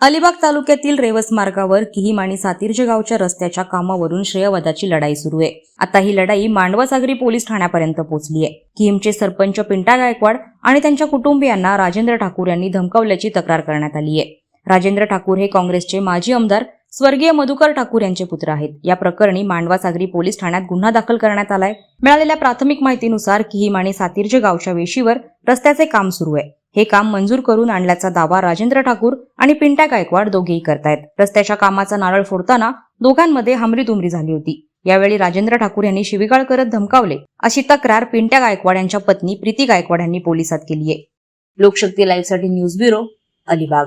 अलिबाग तालुक्यातील रेवस मार्गावर किहीम आणि सातीर्जे गावच्या रस्त्याच्या कामावरून श्रेयवादाची लढाई सुरू आहे. आता ही लढाई मांडवासागरी पोलीस ठाण्यापर्यंत पोहोचली आहे. किहीमचे सरपंच पिंटा गायकवाड आणि त्यांच्या कुटुंबियांना राजेंद्र ठाकूर यांनी धमकावल्याची तक्रार करण्यात आली आहे. राजेंद्र ठाकूर हे काँग्रेसचे माजी आमदार स्वर्गीय मधुकर ठाकूर यांचे पुत्र आहेत. या प्रकरणी मांडवा सागरी पोलीस ठाण्यात गुन्हा दाखल करण्यात आलाय. मिळालेल्या प्राथमिक माहितीनुसार किहीम आणि सातीर्जे गावच्या वेशीवर रस्त्याचे काम सुरू आहे. हे काम मंजूर करून आणल्याचा दावा राजेंद्र ठाकूर आणि पिंट्या गायकवाड दोघेही करतायत. रस्त्याच्या कामाचा नारळ फोडताना दोघांमध्ये हमरीतुमरी झाली होती. यावेळी राजेंद्र ठाकूर यांनी शिवीगाळ करत धमकावले अशी तक्रार पिंट्या गायकवाड यांच्या पत्नी प्रीती गायकवाड यांनी पोलिसात केली आहे लोकशक्ती लाईव्हसाठी न्यूज ब्युरो अलिबाग.